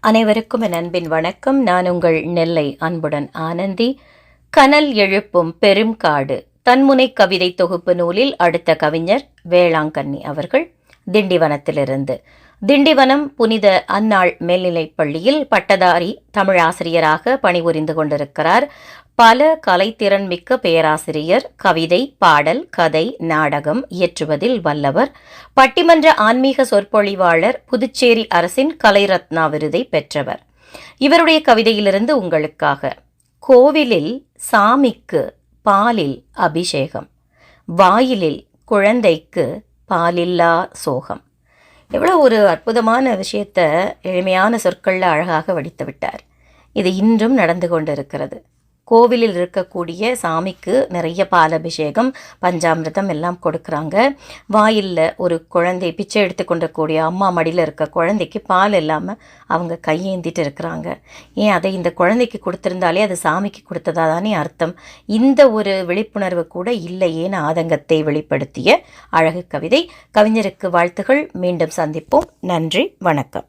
அனைவருக்கும் என் அன்பின் வணக்கம். நான் உங்கள் நெல்லை அன்புடன் ஆனந்தி. கனல் எழுப்பும் பெரும் காடு தன்முனை கவிதை தொகுப்பு நூலில் அடுத்த கவிஞர் வேளாங்கண்ணி அவர்கள். திண்டிவனத்திலிருந்து. திண்டிவனம் புனித அன்னாள் மேல்நிலைப் பள்ளியில் பட்டதாரி தமிழாசிரியராக பணிபுரிந்து கொண்டிருக்கிறார். பல கலைத்திறன் மிக்க பேராசிரியர் கவிதை பாடல் கதை நாடகம் இயற்றுவதில் வல்லவர். பட்டிமன்ற ஆன்மீக சொற்பொழிவாளர் புதுச்சேரி அரசின் கலைரத்னா விருதை பெற்றவர். இவருடைய கவிதையிலிருந்து உங்களுக்காக கோவிலில் சாமிக்கு பாலில் அபிஷேகம் வாயிலில் குழந்தைக்கு பாலில்லா சோகம். எவ்வளோ ஒரு அற்புதமான விஷயத்தை எளிமையான சொற்களில் அழகாக வடித்து விட்டார். இது இன்றும் நடந்து கொண்டிருக்கிறது. கோவிலில் இருக்கக்கூடிய சாமிக்கு நிறைய பாலபிஷேகம் பஞ்சாமிர்தம் எல்லாம் கொடுக்குறாங்க. வாயிலில் ஒரு குழந்தை பிச்சை எடுத்து அம்மா மடியில் இருக்க குழந்தைக்கு பால் இல்லாமல் அவங்க கையேந்திட்டு இருக்கிறாங்க. ஏன் அதை இந்த குழந்தைக்கு கொடுத்துருந்தாலே அது சாமிக்கு கொடுத்ததா தானே அர்த்தம். இந்த ஒரு விழிப்புணர்வு கூட இல்லையேன்னு ஆதங்கத்தை வெளிப்படுத்திய அழகு கவிதை. கவிஞருக்கு வாழ்த்துகள். மீண்டும் சந்திப்போம். நன்றி. வணக்கம்.